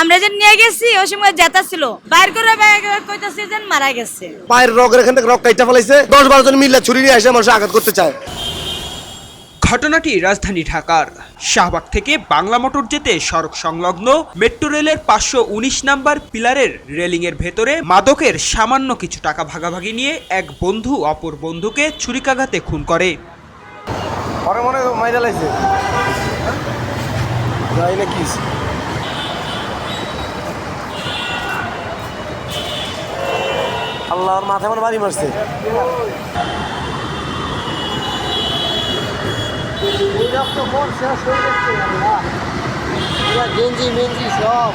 আমরা যে নিয়ে গেছি ওই সময় জেতা ছিল। বাইর করে কইতাছে যে মারা গেছে। পায়ের রগের এখান থেকে রক কাইটা ফেলাইছে। দশ বারো জন মিল্লা ছুরি নিয়ে এসে মানুষ আঘাত করতে চায়। ঘটনাটি রাজধানী ঢাকার। শাহবাগ থেকে বাংলা মোটর যেতে সড়ক সংলগ্ন মেট্রো রেলের পাঁচশো উনিশ নাম্বার পিলারের রেলিংয়ের ভেতরে মাদকের সামান্য কিছু টাকা ভাগাভাগি নিয়ে এক বন্ধু অপর বন্ধুকে ছুরিকাঘাতে খুন করে পরে মনে হয় মাইরা লাইছে যাই না কি আল্লাহর মাথায় আমার বাড়ি মারছে। গেঞ্জি মেঞ্জি সব।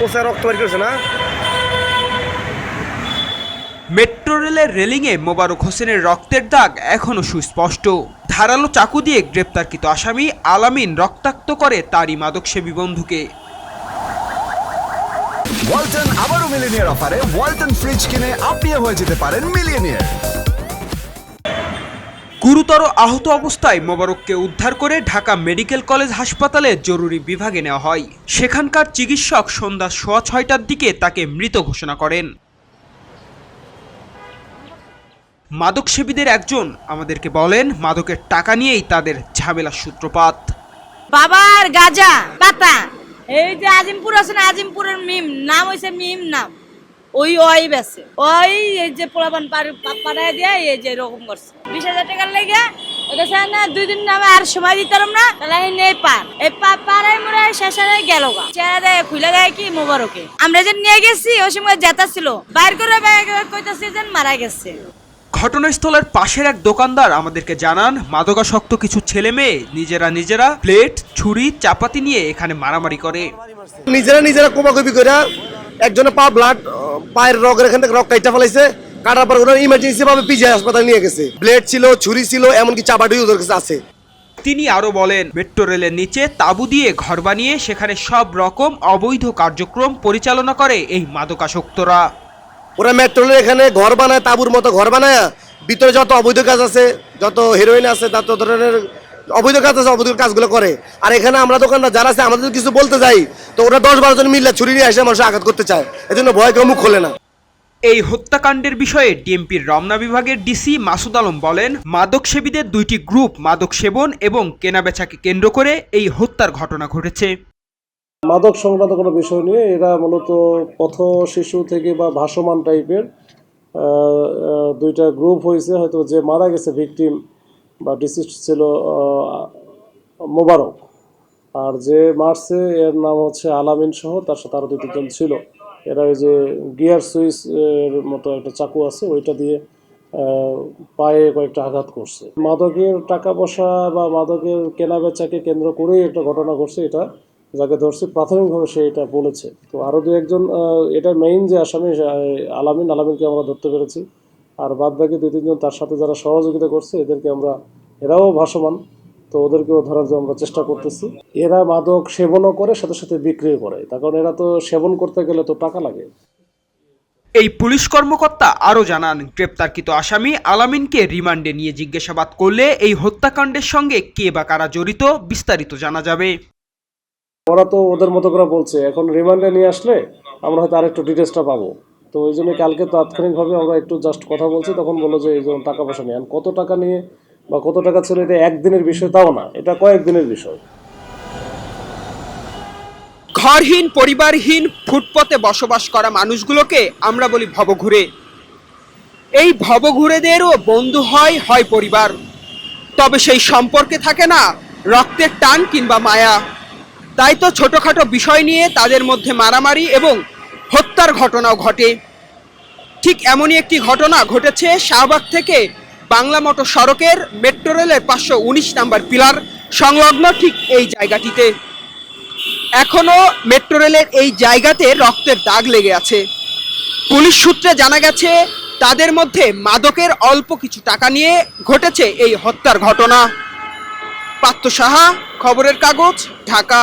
কোথায় রক্ত বাড়ি করছে না? মেট্রো রেলের রেলিংয়ে মোবারক হোসেনের রক্তের দাগ এখনও সুস্পষ্ট। ধারালো চাকু দিয়ে গ্রেপ্তারকৃত আসামি আলামিন রক্তাক্ত করে তারই মাদকসেবী বন্ধুকে। ওয়ালটন আবারও মিলিনিয়ার অফারে ওয়ালটন ফ্রিজ কিনে আপনিও হয়ে যেতে পারেন মিলিয়নিয়ার। গুরুতর আহত অবস্থায় মোবারককে উদ্ধার করে ঢাকা মেডিকেল কলেজ হাসপাতালে জরুরি বিভাগে নেওয়া হয়। সেখানকার চিকিৎসক সন্ধ্যা সোয়া ছয়টার দিকে তাকে মৃত ঘোষণা করেন। মাদকসেবীদের একজন আমাদেরকে বলেন, মাদকের টাকা নিয়েই তাদের ঝামেলার সূত্রপাত। বাবার গাজা, পাতা। এই যে আজিমপুর আছে না, আজিমপুরের মিম, নাম হইছে মিম নাম। ওই ওই বেছে। ওই এই যে পোলাপান পাঠায় দিয়ে এই যে এরকম করছে। বিশ হাজার টাকার লেগে ওটা না, দুই দিন নামে আর সময় দিতাম না, তাহলে নেই পার। এই পাড়ায় মোড়ে শেষে গেল গা। দেয় খুলে দেয় কি মোবারকে। আমরা যে নিয়ে গেছি, ওই সময় জেতা ছিল বাইর করে কইতাছে যে মারা গেছে। ঘটনাস্থলের পাশের এক দোকানদার আমাদেরকে জানান মাদকাসক্ত কিছু ছেলে মেয়ে নিজেরা নিজেরা প্লেট ছুরি চাপাতি নিয়ে এখানে মারামারি করে। নিজেরা নিজেরা কোপাকুপি করে একজনের পা ব্লাড পায়ের রগের এখান থেকে রক কাইটা ফেলাইছে কাটার পর ওরা ইমার্জেন্সি ভাবে পিজি হাসপাতাল নিয়ে গেছে। ব্লেড ছিল ছুরি ছিল এমনকি চাপাটিও ওদের কাছে আছে। তিনি আরও বলেন মেট্রো রেলের নিচে তাঁবু দিয়ে ঘর বানিয়ে সেখানে সব রকম অবৈধ কার্যক্রম পরিচালনা করে এই মাদকাসক্তরা। ওরা মেট্রোলের এখানে ঘর বানায়, তাবুর মতো ঘর বানায়, ভিতরে যত অবৈধ কাজ আছে, যত হিরোইন আছে তত ধরনের অবৈধ কাজ আছে, অবৈধ কাজগুলো করে। আর এখানে আমরা দোকানদার যারা আছে, আমাদের কিছু বলতে যাই, তো ওরা দশ বারো জন মিল্লা ছুরি নিয়ে এসে মানুষ আঘাত করতে চায়। এজন্য ভয় কেউ মুখ খোলে না। এই হত্যাকাণ্ডের বিষয়ে ডিএমপির রমনা বিভাগের ডিসি মাসুদ আলম বলেন, মাদক সেবীদের দুইটি গ্রুপ, মাদক সেবন এবং কেনাবেচাকে কেন্দ্র করে এই হত্যার ঘটনা ঘটেছে। মাদক সংক্রান্ত কোনো বিষয় নিয়ে এরা মূলত পথ শিশু থেকে বা ভাসমান টাইপের দুইটা গ্রুপ হয়েছে, হয়তো যে মারা গেছে ভিকটিম বা ডিসিস্ট ছিল মোবারক। আর যে মারছে, এর নাম হচ্ছে আলামিন সহ, তার সাথে আরও দুই তিনজন ছিল। এরা ওই যে গিয়ার সুইচ, এর মতো একটা চাকু আছে, ওইটা দিয়ে পায়ে কয়েকটা আঘাত করছে। মাদকের টাকা পয়সা বা মাদকের কেনা বেচাকে কেন্দ্র করেই একটা ঘটনা ঘটছে এটা। যাকে ধরছি, প্রাথমিকভাবে সে এটা বলেছে। তো আরও দু একজন এটা মেইন যে আসামি আলামিন, আলামিনকে আমরা ধরতে পেরেছি। আর বাদ বাকি দুই, তিনজন তার সাথে যারা সহযোগিতা করছে, এদেরকে আমরা, এরাও ভাসমান। তো ওদেরকেও ধরার জন্য আমরা চেষ্টা করতেছি। এরা মাদক সেবনও করে, সাথে সাথে বিক্রিও করে। তার কারণ এরা তো সেবন করতে গেলে তো টাকা লাগে। এই পুলিশ কর্মকর্তা আরও জানান, গ্রেপ্তারকৃত আসামি আলামিনকে রিমান্ডে নিয়ে জিজ্ঞাসাবাদ করলে এই হত্যাকাণ্ডের সঙ্গে কে বা কারা জড়িত, বিস্তারিত জানা যাবে। ওরা তো ওদের মতো করে বলছে, এখন রিমান্ডে নিয়ে আসলে আমরা হয়তো আরেকটু ডিটেলসটা পাবো। তো ওই জন্য কালকে তাৎক্ষণিকভাবে আমরা একটু জাস্ট কথা বলছি, তখন বলল যে এই যেমন টাকা পয়সা নিয়ে কত টাকা নিয়ে বা কত টাকা ছিল এটা একদিনের বিষয় তাও না, এটা কয়েকদিনের বিষয়। ঘরহীন, পরিবারহীন, ফুটপথে বসবাস করা মানুষগুলোকে আমরা বলি ভবঘুরে। এই ভবঘুরেদেরও বন্ধু হয় হয় পরিবার। তবে সেই সম্পর্কে থাকে না রক্তের টান কিংবা মায়া। তাই তো ছোটোখাটো বিষয় নিয়ে তাদের মধ্যে মারামারি এবং হত্যার ঘটনাও ঘটে। ঠিক এমনই একটি ঘটনা ঘটেছে শাহবাগ থেকে বাংলা মোটর সড়কের মেট্রো রেলের পাঁচশো উনিশ নাম্বার পিলার সংলগ্ন ঠিক এই জায়গাটিতে। এখনও মেট্রো রেলের এই জায়গাতে রক্তের দাগ লেগে আছে। পুলিশ সূত্রে জানা গেছে, তাদের মধ্যে মাদকের অল্প কিছু টাকা নিয়ে ঘটেছে এই হত্যার ঘটনা। পাত্র সাহা, খবরের কাগজ, ঢাকা।